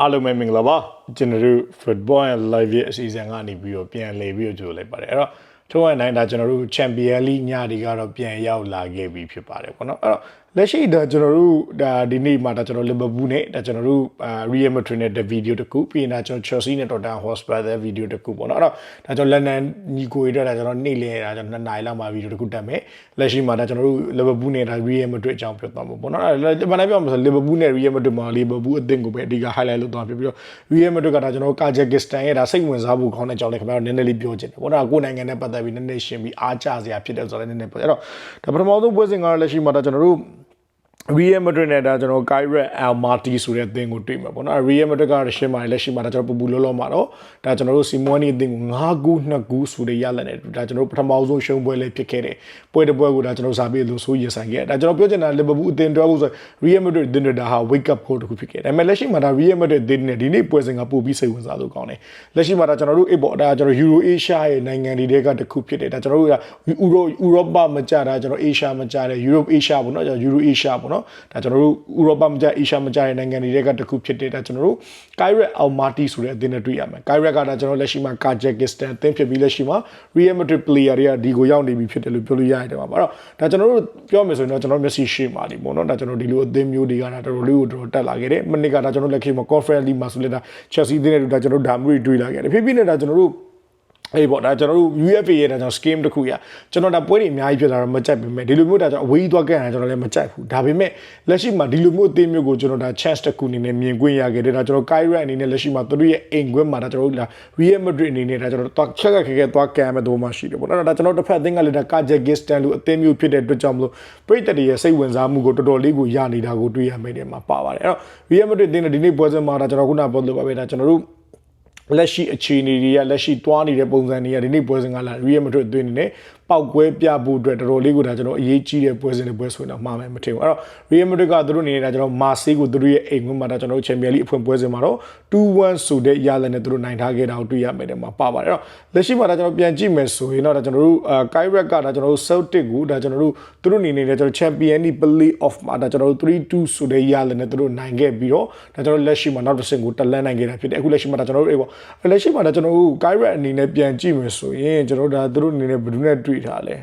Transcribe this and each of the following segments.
အားလုံးပဲမင်္ဂလာပါကျွန်တော်တို့ football and live ရဲ့အစီအစဉ်ကနေပြီးတော့ပြန်လည်ပြီးတော့ကြိုလိုက်ပါတယ်အဲ့တော့ထုံးဝနိုင်ဒါကျွန်တော်တို့ Champion League ညတွေကတော့ပြန်ရောက်လာခဲ့ပြီဖြစ်ပါတယ်ပေါ့နော်အဲ့တော့ လက်ရှိဒါကျွန်တော်တို့ဒါဒီနေ့မှာဒါကျွန်တော် Liverpool နဲ့ဒါကျွန်တော်တို့ Real Madrid နဲ့တဲ့ဗီဒီယိုတစ်ခုပြီးရင်ဒါကျွန်တော် Chelsea နဲ့ Tottenham Hotspur တဲ့ဗီဒီယိုတစ်ခုပေါ့နော်အဲ့တော့ဒါကျွန်တော် London ညီကိုတွေဒါကျွန်တော်နေ့လည်ဒါကျွန်တော်2နာရီလောက်မှာဗီဒီယိုတစ်ခုတက်မယ်လက်ရှိမှာဒါကျွန်တော်တို့ Liverpool နဲ့ဒါ Real Madrid အကြောင်းပြောသွားမှာပေါ့နော်အဲ့ဒါဘာလဲပြောမှာဆို Liverpool နဲ့ Real Madrid မှာ Liverpool အသင်းကိုပဲအဓိက highlight လုပ်သွားပြပြီးတော့ Real Madrid ကဒါကျွန်တော် Kazakhstan ရဲ့ဒါစိတ်ဝင်စားဖို့ကောင်းတဲ့အကြောင်းလည်းခင်ဗျားတို့နည်းနည်းလေးပြောချင်တယ်ပေါ့နော်ကိုယ်နိုင်ငံနဲ့ပတ်သက်ပြီးနည်းနည်းရှင်းပြီးအားကျစရာဖြစ်တယ်ဆိုတော့လည်းနည်းနည်းပြောအဲ့တော့ဒါပထမဆုံးပွဲစဉ်ကတော့လက်ရှိမှာဒါကျွန်တော်တို့ Real Madrid နဲ့ဒါကျွန်တော် Kyrie Almaty ဆိုတဲ့အသင်းကိုတွေ့မှာပေါ့နော် Real Madrid ကရှင်းပါတယ်လက်ရှိမှာဒါကျွန်တော်ပူပူလောလောမှာတော့ဒါကျွန်တော်တို့ Simone အသင်းကို9ဂူး2ဂူးဆိုတဲ့ရလက်နဲ့ဒါကျွန်တော်ပထမဆုံးရှုံးပွဲလေးဖြစ်ခဲ့တယ်ပွဲတစ်ပွဲကိုဒါကျွန်တော်စာပြီးလို့ဆိုရင်ဆိုင်ခဲ့ဒါကျွန်တော်ပြောချင်တာ Liverpool အသင်းတွဲဖို့ဆို Real Madrid အသင်းတွေဒါဟာ wake up call တစ်ခုဖြစ်ခဲ့တယ်ဒါပေမဲ့လက်ရှိမှာဒါ Real Madrid အသင်းနဲ့ဒီနေ့ပွဲစဉ်ကပို့ပြီးစိတ်ဝင်စားလို့ကောင်းတယ်လက်ရှိမှာဒါကျွန်တော်တို့အေးပေါ့ဒါကျွန်တော် Euro Asia ရဲ့နိုင်ငံတွေကတစ်ခုဖြစ်တယ်ဒါကျွန်တော်တို့က Euro Europa မကြတာကျွန်တော် Asia မကြတယ် Europe Asia ပေါ့နော်ကျွန်တော် Euro Asia ပေါ့နော်ဒါကျွန်တော်တို့ဥရောပမကြအေရှာမကြတဲ့နိုင်ငံတွေကတခုဖြစ်တဲ့ဒါကျွန်တော်တို့ Kairat Almaty ဆိုတဲ့အသင်းနဲ့တွေ့ရမယ် Kairat ကဒါကျွန်တော်လက်ရှိမှာ Kazakhstan အသင်းဖြစ်ပြီးလက်ရှိမှာ Real Madrid player တွေကဒီကိုရောက်နေပြီဖြစ်တယ်လို့ပြောလို့ရတယ်ပါတော့ဒါကျွန်တော်တို့ပြောမယ်ဆိုရင်တော့ကျွန်တော်မျက်စိရှိမှာဒီပေါ့နော်ဒါကျွန်တော်ဒီလိုအသင်းမျိုးတွေကဒါတော်တော်လေးကိုတော်တော်တက်လာခဲ့တယ်မနစ်ကဒါကျွန်တော်လက်ခေမှာ Conference League မှာဆိုလဲဒါ Chelsea အသင်းနဲ့ဒါကျွန်တော်ဒါမျိုးတွေတွေ့လာခဲ့တယ်ဖြစ်ဖြစ်နဲ့ဒါကျွန်တော်တို့ အေးပေါ့ဒါကျွန်တော်တို့ UFA ရဲ့ဒါကျွန်တော် scheme တစ်ခုရကျွန်တော်ဒါပွဲတွေအများကြီးဖြစ်လာတော့မကြိုက်ပေမဲ့ဒီလိုမျိုးဒါကျွန်တော်အဝေးသွားခဲ့ရင်ကျွန်တော်လည်းမကြိုက်ဘူးဒါပေမဲ့လက်ရှိမှာဒီလိုမျိုးအသင်းမျိုးကိုကျွန်တော်ဒါ chance တစ်ခုအနေနဲ့မြင်ကွင်းရခဲ့တယ်ဒါကျွန်တော် Kyrie အနေနဲ့လက်ရှိမှာသူတို့ရဲ့အိမ်ကွင်းမှာဒါကျွန်တော်တို့ဒါ Real Madrid အနေနဲ့ဒါကျွန်တော်တို့ချက်ကခဲခဲသွားကံမဲ့တော့မှရှိတယ်ပေါ့နော်ဒါကျွန်တော်တစ်ဖက်အသင်းကလည်းဒါ Kazakhstan လို့အသင်းမျိုးဖြစ်တဲ့အတွက်ကြောင့်မလို့ပြည်သက်တွေရဲ့စိတ်ဝင်စားမှုကိုတော်တော်လေးကိုရနေတာကိုတွေ့ရမိတယ်မှာပါပါတယ်အဲ့တော့ Real Madrid အသင်းနဲ့ဒီနေ့ပွဲစဉ်မှာဒါကျွန်တော်ခုနပြောလို့ပါပဲဒါကျွန်တော်တို့ လက်ရှိအခြေအနေတွေကလက်ရှိတွားနေတဲ့ပုံစံတွေကဒီနေ့ပွဲစဉ်ကလာ Real Madrid အတွင်းနေနဲ့ပောက်ကွဲပြဖို့အတွက်တော်တော်လေးကိုဒါကျွန်တော်အရေးကြီးတဲ့ပွဲစဉ်တွေပွဲဆိုရင်တော့မှားမယ်မထင်ဘူးအဲ့တော့ Real Madrid ကသူတို့အနေနဲ့ဒါကျွန်တော်မာဆေးကိုသူတို့ရဲ့အိမ်ဝင်မှာဒါကျွန်တော် Champions League အဖွင့်ပွဲစဉ်မှာတော့2-1ဆိုတဲ့ရလနဲ့သူတို့နိုင်ထားခဲ့တာကိုတွေ့ရမယ်တဲ့မှာပါပါတယ်အဲ့တော့လက်ရှိမှာဒါကျွန်တော်ပြန်ကြည့်မယ်ဆိုရင်တော့ဒါကျွန်တော်တို့အာ Kyrie ကဒါကျွန်တော်တို့ Celtic ကိုဒါကျွန်တော်တို့သူတို့အနေနဲ့ကျွန်တော် Champions League Play Off မှာဒါကျွန်တော်တို့3-2ဆိုတဲ့ရလနဲ့သူတို့နိုင်ခဲ့ပြီးတော့ဒါကျွန်တော်လက်ရှိမှာနောက်တစ်ဆင့်ကိုတက်လန်းနိုင်ခဲ့တာဖြစ်တယ်အခုလက်ရှိမှာဒါကျွန်တော်တို့အေးပေါ့လက်ရှိမှာဒါကျွန်တော်တို့ Kyrie အနေနဲ့ပြန်ကြည့်မယ်ဆိုရင်ကျွန်တော်တို့ဒါသူတို့အနေနဲ့ဘယ်သူနဲ့တွေ့ထားလဲ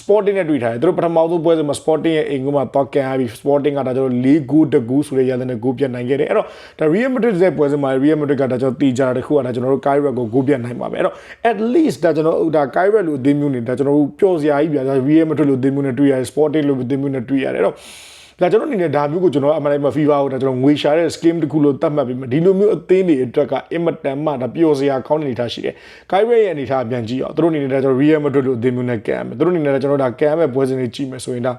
Sporting နဲ့တွေ့ထားတယ်သူတို့ပထမဆုံးပွဲစဉ်မှာ Sporting ရဲ့အိမ်ကမှာတော့ကန်ရပြီး Sporting ကဒါကျွန်တော်၄ဂိုးတကူဆိုတဲ့ရတဲ့နဲ့ဂိုးပြတ်နိုင်ခဲ့တယ်အဲ့တော့ဒါ Real Madrid ရဲ့ပွဲစဉ်မှာ Real Madrid ကဒါကျွန်တော်တီကြတာတခုကဒါကျွန်တော်တို့ Kyrie ကိုဂိုးပြတ်နိုင်ပါပဲအဲ့တော့ at least ဒါကျွန်တော်ဒါ Kyrie လို့အသင်းမျိုးနေဒါကျွန်တော်တို့ပျော်စရာကြီးပြဒါ Real Madrid လို့အသင်းမျိုးနဲ့တွေ့ရတယ် Sporting လို့အသင်းမျိုးနဲ့တွေ့ရတယ်အဲ့တော့ ဒါကျွန်တော်အနေနဲ့ဒါမျိုးကိုကျွန်တော်အမှန်တည်းမှာ FIFA ကိုဒါကျွန်တော်ငွေရှာတဲ့ scheme တစ်ခုလို့သတ်မှတ်ပြီးမှဒီလိုမျိုးအသင်းတွေအတွက်ကအင်မတန်မှဒါပျော်စရာကောင်းတဲ့အနေအထားရှိတယ်။ Kyrie ရဲ့အနေအထားပြန်ကြည့်အောင်သူတို့အနေနဲ့ဒါကျွန်တော် Real Madrid လို့အသင်းမျိုးနဲ့ကမ်းမယ်။သူတို့အနေနဲ့ဒါကျွန်တော်ဒါကမ်းမဲ့ပွဲစဉ်တွေကြည့်မယ်ဆိုရင်ဒါ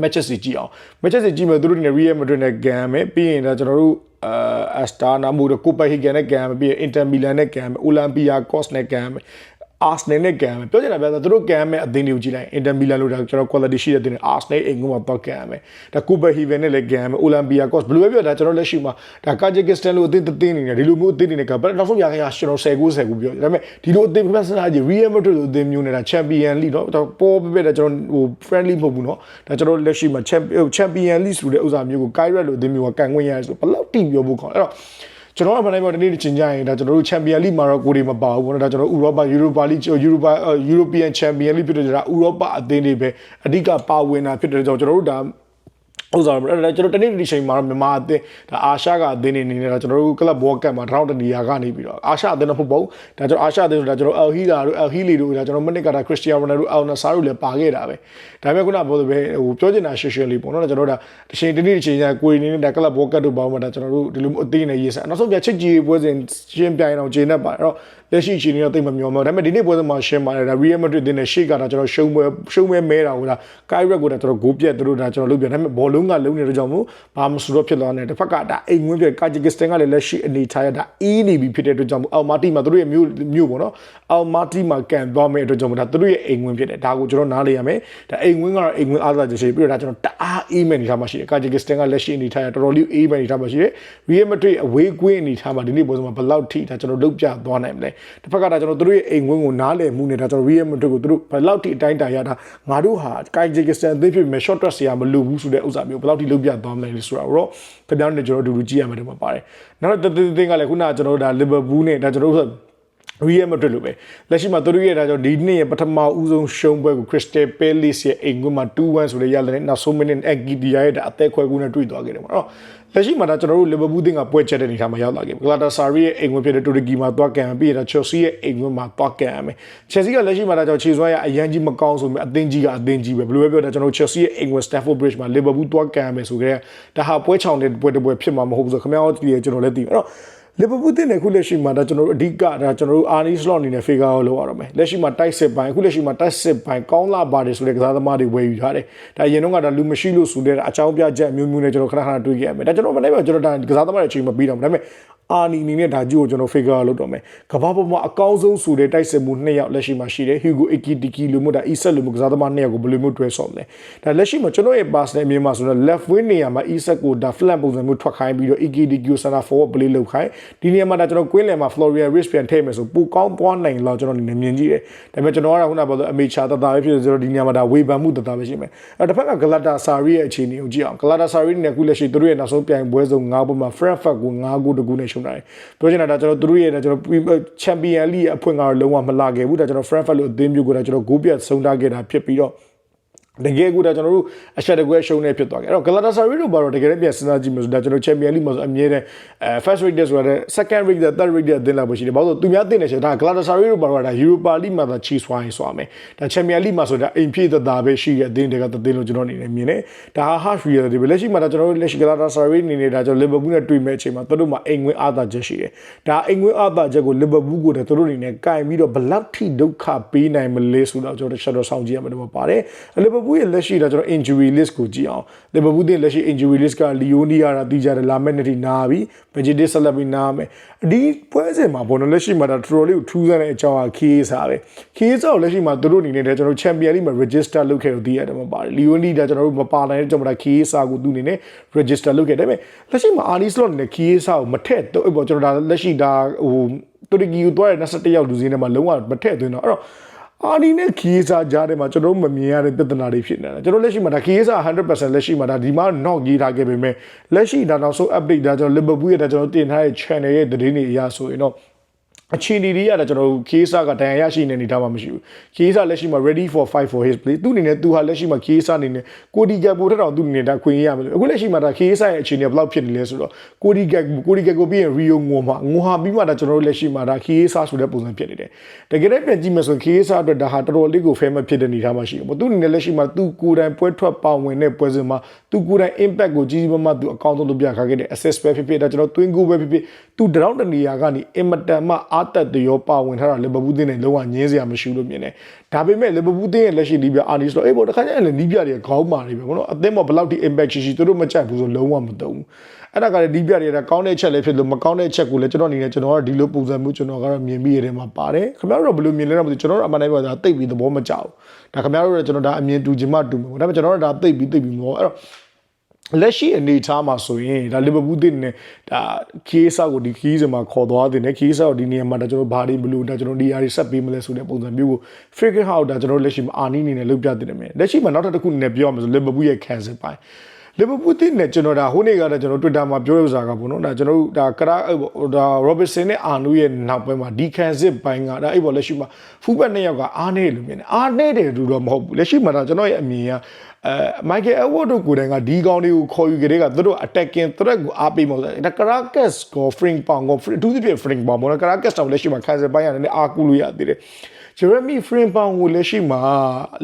Manchester City ကြည့်အောင် Manchester City ကြည့်မယ်သူတို့အနေနဲ့ Real Madrid နဲ့ကမ်းမယ်ပြီးရင်ဒါကျွန်တော်တို့အာ Astana မို့တော့ Copenhagen နဲ့ကမ်းမယ်ပြီးရင် Inter Milan နဲ့ကမ်းမယ် Olympiacos နဲ့ကမ်းမယ် အာဆနယ်နဲ့ကံမယ်ပြောချင်တာပြောတာသူတို့ကံမယ်အသင်းတွေကိုကြည့်လိုက်အင်တာမီလန်လို့ဒါကျွန်တော် quality ရှိတဲ့အသင်းတွေအာဆနယ်အိမ်ကမှာတော့ကံမယ်ဒါကူဘာဟီဗန်နဲ့လည်းကံမယ်အိုလံပီယာကော့စ်ဘယ်လိုပဲပြောဒါကျွန်တော်လက်ရှိမှာဒါကာဂျကစ္စတန်လို့အသင်းတစ်သင်းနေတယ်ဒီလိုမျိုးအသင်းတွေနဲ့ကဘယ်နောက်ဆုံးရခဲ့ရကျွန်တော်10ကို10ကိုပြောဒါပေမဲ့ဒီလိုအသင်းဖက်စနာကြီး Real Madrid လို့အသင်းမျိုးနဲ့ဒါ Champion League เนาะပေါ်ပြပြဒါကျွန်တော်ဟို friendly မဟုတ်ဘူးเนาะဒါကျွန်တော်လက်ရှိမှာ Champion League ဆိုတဲ့ဥစ္စာမျိုးကို Kyrie လို့အသင်းမျိုးကကန်ခွင့်ရတယ်ဆိုဘယ်လောက်တိပြောဖို့ကောင်းအဲ့တော့ ကျွန်တော်ကမနိုင်ပါတနေ့ချင်းကြရင်ဒါကျွန်တော်တို့ချန်ပီယံလိမှာတော့ကိုတွေမပါဘူးပေါ့နော်ဒါကျွန်တော်ဥရောပယူရိုပါလိယူရိုပါယူရိုပီယန်ချန်ပီယံလိဖြစ်တဲ့ဒါဥရောပအသင်းတွေပဲအဓိကပါဝင်တာဖြစ်တဲ့ကြောင့်ကျွန်တော်တို့ဒါ ဥစားအဲ့ဒါကျွန်တော်တနေ့ဒီချိန်မှာတော့မြန်မာအသင်းဒါအာရှကအသင်းနေနေတော့ကျွန်တော်တို့ကလပ်ဘောကတ်မှာတောင်းတနေရာကနေပြီးတော့အာရှအသင်းတော့မဟုတ်ပါဘူးဒါကျွန်တော်အာရှအသင်းဆိုတာကျွန်တော်အယ်ဟီလာတို့အယ်ဟီလီတို့ဒါကျွန်တော်မနစ်ကတာခရစ္စတီယာနိုရိုနယ်ဒိုအယ်နာဆာတို့လည်းပါခဲ့တာပဲဒါပေမဲ့ခုနပြောသလိုပဲဟိုပြောချင်တာရှယ်ရှယ်လေးပေါ့နော်ကျွန်တော်တို့ဒါတချိန်တနေ့တစ်ချိန်ကျကိုရီနေနဲ့ဒါကလပ်ဘောကတ်တို့ပေါင်းမှာဒါကျွန်တော်တို့ဒီလိုအသင်းနဲ့ရေးစားနောက်ဆုံးပြချစ်ကြီးပွဲစဉ်ရှင်းပြိုင်အောင်ဂျင်းနဲ့ပါအဲ့တော့ လက်ရှိအခြေအနေတော့တိတ်မမျော်မှောဒါပေမဲ့ဒီနေ့ပွဲစဉ်မှာရှင်းပါတယ်ဒါ Real Madrid တင်းနဲ့ရှေ့ကဒါကျွန်တော်ရှုံးပွဲရှုံးပွဲမဲတာဟိုဒါ Kyrie ကိုဒါကျွန်တော်ဂိုးပြက်သူတို့ဒါကျွန်တော်လုပ်ပြဒါပေမဲ့ဘောလုံးကလုံးနေတဲ့ကြောင့်မို့ဘာမှမဆိုတော့ဖြစ်သွားတယ်တစ်ဖက်ကဒါအိမ်ဝင်းပြကာဂျကစ္စတန်ကလည်းလက်ရှိအနေထားရဒါအီးနေပြီဖြစ်တဲ့အတွက်ကြောင့်မို့အော်မာတီမှာသူတို့ရဲ့မြို့မြို့ပေါ့နော်အော်မာတီမှာကန်သွားမဲ့အတွက်ကြောင့်မို့ဒါသူတို့ရဲ့အိမ်ဝင်းဖြစ်တယ်ဒါကိုကျွန်တော်နားလေရမယ်ဒါအိမ်ဝင်းကတော့အိမ်ဝင်းအားသာချက်ရှိပြီးတော့ဒါကျွန်တော်တအားအေးမဲ့အနေထားမှာရှိတယ်ကာဂျကစ္စတန်ကလက်ရှိအနေထားရတော်တော်လေးအေးမဲ့အနေထားမှာရှိတယ် Real Madrid အဝေးကွင်းအနေထားမှာဒီနေ့ပွဲစဉ်မှာဘယ်လောက်ထိဒါကျွန်တော်လုတ်ပြသွားနိုင်မလဲတစ်ဖက်ကဒါကျွန်တော်သူတို့ရဲ့အိမ်ဝင်းကိုနားလည်မှုနဲ့ဒါကျွန်တော် Real Madrid ကိုသူတို့ဘယ်လောက်ထိအတိုင်းတာရတာငါတို့ဟာ Kazakhstan အသင်းဖြစ်ပေမဲ့ short track ဆရာမလိုဘူးဆိုတဲ့ဥစ္စာမျိုးဘယ်လောက်ထိလုပ်ပြသွားမလဲဆိုတာတော့ခင်ဗျားတို့နဲ့ကျွန်တော်တို့အတူတူကြည့်ရမှာတော့ပါတယ်နောက်တော့တသင်းကလည်းခုနကကျွန်တော်တို့ဒါလီဗာပူးနဲ့ဒါကျွန်တော်တို့ ရီယယ်မဒရစ်လိုပဲလက်ရှိမှာသူတို့ရဲ့ဒါကြောင့်ဒီနေ့ရဲ့ပထမဦးဆုံးရှုံးပွဲကို Crystal Palace ရဲ့အိမ်ကွင်းမှာ2-1ဆိုတဲ့ရလနဲ့နောက်ဆုံးမိနစ်အက်ဂီဒီယာရဲ့ဒါအသက်ခွဲကူနဲ့တွေ့သွားခဲ့တယ်ပေါ့နော်လက်ရှိမှာဒါကျွန်တော်တို့လီဗာပူးတင်းကပွဲချက်တဲ့အနေထားမှာရောက်လာခဲ့ပြီဂလာတာဆာရီရဲ့အိမ်ကွင်းဖြစ်တဲ့တူရကီမှာသွားကန်ပြီးရတာချယ်ဆီရဲ့အိမ်ကွင်းမှာသွားကန်ရမယ်ချယ်ဆီကလက်ရှိမှာဒါကြောင့်ခြေစွမ်းရအရန်ကြီးမကောင်းဆိုပြီးအသင်းကြီးကအသင်းကြီးပဲဘယ်လိုပဲပြောတာကျွန်တော်ချယ်ဆီရဲ့အိမ်ကွင်း Stamford Bridge မှာလီဗာပူးသွားကန်ရမယ်ဆိုကြတဲ့ဒါဟာပွဲချောင်တဲ့ပွဲတစ်ပွဲဖြစ်မှာမဟုတ်ဘူးဆိုခင်ဗျားတို့ဒီကျွန်တော်လည်းသိတယ်အဲ့တော့ လီဗာပူးတင်တဲ့ခုလက်ရှိမှာဒါကျွန်တော်တို့အဓိကဒါကျွန်တော်တို့အာနီစလော့အနေနဲ့ figure ကိုလောက်ရတော့မယ်လက်ရှိမှာတိုက်စစ်ပိုင်းအခုလက်ရှိမှာတိုက်စစ်ပိုင်းကောင်းလာပါတယ်ဆိုတဲ့ကစားသမားတွေဝယ်ယူထားတယ်ဒါရင်တော့ကဒါလူမရှိလို့ဆိုတဲ့အကြောင်းပြချက်မျိုးမျိုးနဲ့ကျွန်တော်ခဏခဏတွေးခဲ့ရမယ်ဒါကျွန်တော်မနေ့ကကျွန်တော်ဒါကစားသမားတွေအချိန်မပြီးတော့ဘူးဒါပေမဲ့ အာနီအနေနဲ့ဒါကြည့်ကိုကျွန်တော် figure လုပ်တော့မယ်ကဘာပေါ်မှာအကောင်းဆုံးဆိုတဲ့တိုက်စစ်မှုနှစ်ယောက်လက်ရှိမှာရှိတယ် Hugo Ekitiki လို့မျိုးဒါ Isak လို့မျိုးကစားသမားနှစ်ယောက်ကိုဘယ်လိုမျိုးတွဲဆော့မလဲဒါလက်ရှိမှာကျွန်တော်ရဲ့ pass နဲ့အမြင်မှာဆိုတော့ left wing နေရာမှာ Isak ကိုဒါ flank ပုံစံမျိုးထွက်ခိုင်းပြီးတော့ Ekitiki ကို center forward play လုပ်ခိုင်းဒီနေရာမှာဒါကျွန်တော် Queen လယ်မှာ Florian Rich ပြန်ထည့်မယ်ဆိုပိုကောင်းသွားနိုင်လောက်ကျွန်တော်အနေနဲ့မြင်ကြည့်တယ်ဒါပေမဲ့ကျွန်တော်ကတော့ခုနကပြောလို့အမေချာတတာပဲဖြစ်ဆိုတော့ဒီနေရာမှာဒါဝေဖန်မှုတတာပဲရှိမယ်အဲတစ်ဖက်က Galatasaray ရဲ့အခြေအနေကိုကြည့်အောင် Galatasaray နဲ့ခုလက်ရှိသူတို့ရဲ့နောက်ဆုံးပြိုင်ပွဲဆုံး၅ပွဲမှာ Frankfurt ကို၅ဂိုးတကူနဲ့ရှုံးတာတယ်ပြောချင်တာဒါကျွန်တော်သူတို့ရဲ့ဒါကျွန်တော် Champion League ရဲ့အဖွင့်ကတော့လုံးဝမလာခဲ့ဘူးဒါကျွန်တော် Frankfurt လို့အသင်းမျိုးကိုဒါကျွန်တော်ဂိုးပြတ်ဆုံးထားခဲ့တာဖြစ်ပြီးတော့ တကယ်ကူဒါကျွန်တော်တို့အချက်တကွဲရှုံးနေဖြစ်သွားခဲ့အဲ့တော့ Galatasaray တို့ဘာလို့တကယ်လည်းပြန်စဉ်းစားကြည့်မလို့ဒါကျွန်တော် Champion League မှာဆိုအမြဲတမ်းအဲ first rate ဆိုတဲ့ second rate third rate အသင်းလာဖို့ရှိတယ်ဘာလို့သူများတင်နေချက်ဒါ Galatasaray တို့ဘာလို့ဒါ Europa League မှာသာ cheese wine ဆိုရမယ်ဒါ Champion League မှာဆိုဒါအိမ်ဖြည့်သက်သာပဲရှိတဲ့အသင်းတွေကသင်းလို့ကျွန်တော်အနေနဲ့မြင်တယ်ဒါဟာ harsh reality ပဲလက်ရှိမှာဒါကျွန်တော်တို့လက်ရှိ Galatasaray အနေနဲ့ဒါကျွန်တော် Liverpool နဲ့တွေ့မဲ့အချိန်မှာသူတို့မှာအိမ်ငွေအားသာချက်ရှိတယ်ဒါအိမ်ငွေအားသာချက်ကို Liverpool ကိုသူတို့အနေနဲ့ကင်ပြီးတော့ဘလောက်ထိဒုက္ခပေးနိုင်မလဲဆိုတော့ကျွန်တော်တို့ shadow ဆောင်ကြည့်ရမှာတော့ပါတယ် Liverpool ရဲ့လက်ရှိဒါကျွန်တော် injury list ကိုကြည့်အောင် Liverpool တဲ့လက်ရှိ injury list က Leonia ရာတီးကြတယ်လာမယ့်နေ့ထိနာပြီ Vegetis ဆက်လက်ပြီးနာမယ်ဒီပွဲစဉ်မှာဘောနော်လက်ရှိမှာဒါတော်တော်လေးကိုထူးဆန်းတဲ့အကြောင်းအခေးစားပဲခေးစားကိုလက်ရှိမှာသူတို့အနေနဲ့ကျွန်တော် Champion League မှာ register လုပ်ခဲ့လို့သိရတယ်မှာပါတယ် Leonia ဒါကျွန်တော်တို့မပါနိုင်တဲ့ကြောင့်မလားခေးစားကိုသူအနေနဲ့ register လုပ်ခဲ့တယ်ဒါပေမဲ့လက်ရှိမှာ Arnie Slot အနေနဲ့ခေးစားကိုမထက်တော့ဘောကျွန်တော်ဒါလက်ရှိဒါဟိုတူရကီကိုတွားတဲ့21ရောက်လူစင်းထဲမှာလုံးဝမထက်သွင်းတော့အဲ့တော့ အာနီနဲ့ခီးစားကြားထဲမှာကျွန်တော်တို့မမြင်ရတဲ့ပြဿနာတွေဖြစ်နေတာကျွန်တော်လက်ရှိမှာဒါခီးစား100%လက်ရှိမှာဒါဒီမှာ knock ရေးထားခဲ့ပေမဲ့လက်ရှိဒါနောက်ဆုံး update ဒါကျွန်တော် Liverpool ရဲ့ဒါကျွန်တော်တင်ထားတဲ့ channel ရဲ့သတင်းတွေအရဆိုရင်တော့ အခြေအနေတွေရတယ်ကျွန်တော်တို့ခေးစာကဒဏ်ရာရရှိနေနေထားမှမရှိဘူးခေးစာလက်ရှိမှာ ready for fight for his play သူအနေနဲ့သူဟာလက်ရှိမှာခေးစာအနေနဲ့ကိုဒီကက်ပိုထက်တော့သူအနေနဲ့ဒါခွင့်ရမယ်လို့အခုလက်ရှိမှာဒါခေးစာရဲ့အခြေအနေဘယ်လောက်ဖြစ်နေလဲဆိုတော့ကိုဒီကက်ကိုဒီကက်ကိုပြီးရင် Rio ငိုမှာငိုဟာပြီးမှဒါကျွန်တော်တို့လက်ရှိမှာဒါခေးစာဆိုတဲ့ပုံစံဖြစ်နေတယ်တကယ်တည်းပြန်ကြည့်မယ်ဆိုရင်ခေးစာအတွက်ဒါဟာတော်တော်လေးကို famous ဖြစ်တဲ့အနေထားမှရှိတယ်သူအနေနဲ့လက်ရှိမှာသူကိုယ်တိုင်ပွဲထွက်ပါဝင်တဲ့ပွဲစဉ်မှာသူကိုယ်တိုင် impact ကိုကြီးကြီးမားမားသူအကောင့်ဆုံးလုပ်ပြခါခဲ့တဲ့ assist ပဲဖြစ်ဖြစ်ဒါကျွန်တော် twin goal ပဲဖြစ်ဖြစ်သူတရောင်းတနေရာကနေအင်မတန်မှအာတက်တရောပါဝင်ထားတာလီဗာပူးတင်းနဲ့လုံးဝငင်းစရာမရှိလို့မြင်တယ်ဒါပေမဲ့လီဗာပူးတင်းရဲ့လက်ရှိနီးပြအာနီဆိုတော့အေးပေါ့တခါကျရင်လည်းနီးပြတွေခေါင်းမာနေပဲဘောနော်အသင်းမှာဘယ်လောက်ထိ impact ရှိရှိသူတို့မကြိုက်ဘူးဆိုလုံးဝမတုံဘူးအဲ့ဒါကလည်းဒီပြတွေကကောင်းတဲ့ချက်လည်းဖြစ်လို့မကောင်းတဲ့ချက်ကိုလည်းကျွန်တော်အနေနဲ့ကျွန်တော်ကဒီလိုပုံစံမျိုးကျွန်တော်ကတော့မြင်ပြီးရတယ်မှာပါတယ်ခင်ဗျားတို့ဘယ်လိုမြင်လဲတော့မသိကျွန်တော်တို့အမှန်တိုင်းပြောတာတိတ်ပြီးသဘောမကျဘူးဒါခင်ဗျားတို့လည်းကျွန်တော်ဒါအမြင်တူချင်မှတူမယ်ဒါပေမဲ့ကျွန်တော်တို့ဒါတိတ်ပြီးတိတ်ပြီးမဟုတ်အဲ့တော့ လက်ရှိအနေထားမှာဆိုရင်ဒါလီဗာပူးတင်နေဒါခီးဆောက်ကိုဒီခီးစမှာခေါ်သွားတင်တယ်ခီးဆောက်ဒီနေရာမှာဒါကျွန်တော်ဘာတွေမလို့ဒါကျွန်တော်ဒီယာတွေဆက်ပေးမလဲဆိုတဲ့ပုံစံမျိုးကို figure out ဒါကျွန်တော်လက်ရှိမှာအာနီအနေနဲ့လုပ်ပြတင်တယ်မယ်လက်ရှိမှာနောက်ထပ်တစ်ခုအနေနဲ့ပြောရမှာဆိုလီဗာပူးရဲ့ cancel ပိုင်းလီဗာပူးတင်နဲ့ကျွန်တော်ဒါဟိုနေ့ကတော့ကျွန်တော် Twitter မှာပြောရစားကပေါ့နော်ဒါကျွန်တော်တို့ဒါကရာဒါ Robertson နဲ့အာနူရဲ့နောက်ပိုင်းမှာဒီ cancel ပိုင်းကဒါအဲ့ပေါ်လက်ရှိမှာဖူးဘက်နှစ်ယောက်ကအားနေလို့မြင်တယ်အားနေတယ်လို့တော့မဟုတ်ဘူးလက်ရှိမှာဒါကျွန်တော်ရဲ့အမြင်က အဲမိုက်ကယ်အဝတ်တို့ကိုယ်တိုင်ကဒီကောင်တွေကိုခေါ်ယူကြတဲ့ကသူတို့ attacking threat ကိုအားပေးမှာဆိုဒါ Caracas ကို Fring Pong ကိုအထူးသဖြင့် Fring Pong ဘောနော် Caracas တောင်လက်ရှိမှာ cancel ပိုင်းရတယ်အားကူလို့ရသေးတယ် Jeremy Frimpong ကိုလက်ရှိမှာ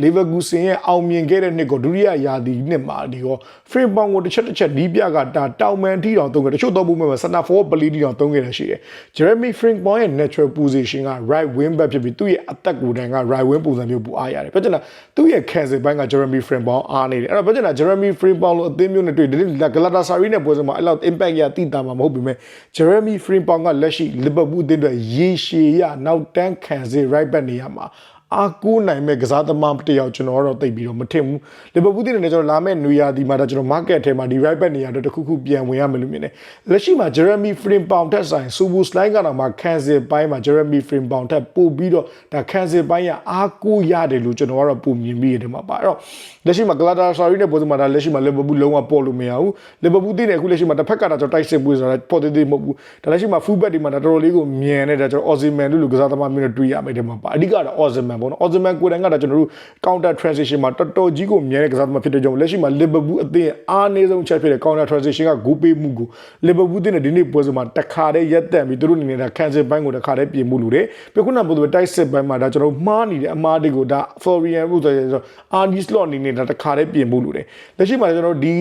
Leverkusen ရဲ့အောင်မြင်ခဲ့တဲ့နှစ်ကိုဒုတိယရာသီနှစ်မှာဒီရော Frimpong ကိုတစ်ချက်တစ်ချက်နီးပြကတာတောင်မန်ထီတောင်သုံးခဲ့တချို့တော့ဘူးမဲ့ center forward ပလီတီတောင်သုံးခဲ့တယ်ရှိတယ် Jeremy Frimpong ရဲ့ natural position က right wing back ဖြစ်ပြီးသူ့ရဲ့အသက်ကိုယ်တိုင်က right wing ပုံစံမျိုးပူအားရတယ်ပြောချင်တာသူ့ရဲ့ cancel ဘိုင်းက Jeremy Frimpong အားနေတယ်အဲ့တော့ပြောချင်တာ Jeremy Frimpong လို့အသင်းမျိုးနဲ့တွေ့တယ် Galatasaray နဲ့ပွဲစဉ်မှာအဲ့လောက် impact ရတိတာမှာမဟုတ်ပြီမဲ့ Jeremy Frimpong ကလက်ရှိ Liverpool အသင်းအတွက်ရေရှည်ရနောက်တန်းခံစေ right back နေရာမှာ အားကိုးနိုင်မဲ့ကစားသမားတစ်ယောက်ကျွန်တော်ကတော့သိပ်ပြီးတော့မထင်ဘူးလီဗာပူးတည်နေကျွန်တော်လာမဲ့နွေရာသီမှာတော့ကျွန်တော် market ထဲမှာဒီ right back နေရာတော့တစ်ခုခုပြန်ဝင်ရမယ်လို့မြင်တယ်လက်ရှိမှာ Jeremy Frimpong ထက်ဆိုင် Subu Slide ကတော့မှ cancel ပိုင်းမှာ Jeremy Frimpong ထက်ပို့ပြီးတော့ဒါ cancel ပိုင်းကအားကိုးရတယ်လို့ကျွန်တော်ကတော့ပုံမြင်မိရတယ်မှာပါအဲ့တော့လက်ရှိမှာ Galatasaray နဲ့ပုံစံမှာဒါလက်ရှိမှာ Liverpool လုံးဝပေါ်လို့မရဘူး Liverpool တည်နေအခုလက်ရှိမှာတစ်ဖက်ကတာကျွန်တော်တိုက်စစ်ပွေးဆိုတာပေါ်သေးသေးမဟုတ်ဘူးဒါလက်ရှိမှာ full back ဒီမှာဒါတော်တော်လေးကိုမြန်နေတာကျွန်တော် Osimhen လို့လူကစားသမားမျိုးနဲ့တွေ့ရမယ်ဒီမှာပါအဓိကတော့ Osimhen ပေါ့နော် Osimhen ကိုယ်တိုင်ကဒါကျွန်တော်တို့ counter transition မှာတော်တော်ကြီးကိုမြန်တဲ့ကစားသမားဖြစ်တဲ့ကြောင့်လက်ရှိမှာ Liverpool အသင်းအားနည်းဆုံးချက်ဖြစ်တဲ့ counter transition ကဂိုးပေးမှုကို Liverpool တင်တဲ့ဒီနေ့ပွဲစဉ်မှာတစ်ခါတည်းရက်တက်ပြီးသူတို့အနေနဲ့ဒါ cancel ဘိုင်းကိုတစ်ခါတည်းပြင်မှုလို့တယ်ပြခုနကပုံစံတိုက်စစ်ဘိုင်းမှာဒါကျွန်တော်မှားနေတဲ့အမှားတွေကိုဒါ Florian လို့ဆိုရဆို Arnie Slot အနေနဲ့ဒါတစ်ခါတည်းပြင်မှုလို့တယ်လက်ရှိမှာကျွန်တော်ဒီ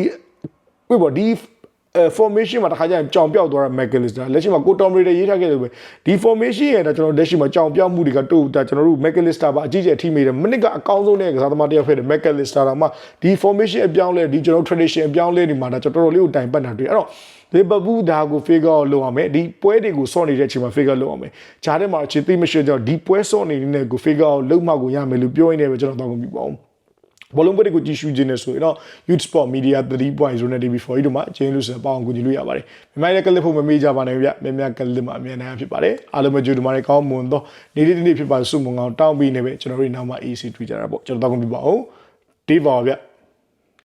ဝေပေါ့ဒီ အဲ formation မှာတစ်ခါကျရင်ကြောင်ပြောက်သွားတာ McAllister လက်ရှိမှာကို Tom Brady ရေးထားခဲ့တယ်ပဲဒီ formation ရဲ့ဒါကျွန်တော်လက်ရှိမှာကြောင်ပြောက်မှုတွေကတို့ဒါကျွန်တော်တို့ McAllister ပါအကြီးကျယ်ထိမိတယ်မိနစ်ကအကောင်းဆုံးတဲ့ကစားသမားတစ်ယောက်ဖြစ်တယ် McAllister တော့မှဒီ formation အပြောင်းလဲဒီကျွန်တော် tradition အပြောင်းလဲဒီမှာဒါကျွန်တော်တော်လေးကိုတိုင်ပတ်တာတွေ့အဲ့တော့လီဗာပူးဒါကို figure လုပ်အောင်မယ်ဒီပွဲတွေကိုစော့နေတဲ့အချိန်မှာ figure လုပ်အောင်မယ်ဂျားထဲမှာအခြေသိမရှိကြောင့်ဒီပွဲစော့နေတဲ့ကို figure ကိုလုပ်မှကိုရမယ်လို့ပြောရင်းနဲ့ပဲကျွန်တော်တောင်းကုန်ပြီပေါ့ ဘောလုံးပွဲတွေကိုကြည့်ရှုခြင်းနဲ့ဆိုရင်တော့ Youth Sport Media 3.0နဲ့ TV4 တို့မှာကျင်းလို့ဆိုပေါအောင်ကူကြည့်လို့ရပါတယ်။မြန်မာရဲ့ကလစ်ဖို့မမေ့ကြပါနဲ့ဗျ။မြန်မာ ကလစ်မှာအမြဲတမ်းဖြစ်ပါတယ်။အားလုံးပဲကြိုဒီမှာကောင်းမွန်သောနေ့နေ့နေ့ဖြစ်ပါစုမုံအောင်တောင်းပြီးနေပဲကျွန်တော်တို့နောက်မှာ AC တွေ့ကြတာပေါ့ကျွန်တော်တောင်းကုန်ပြပါအောင်။ဒီပါဗျ။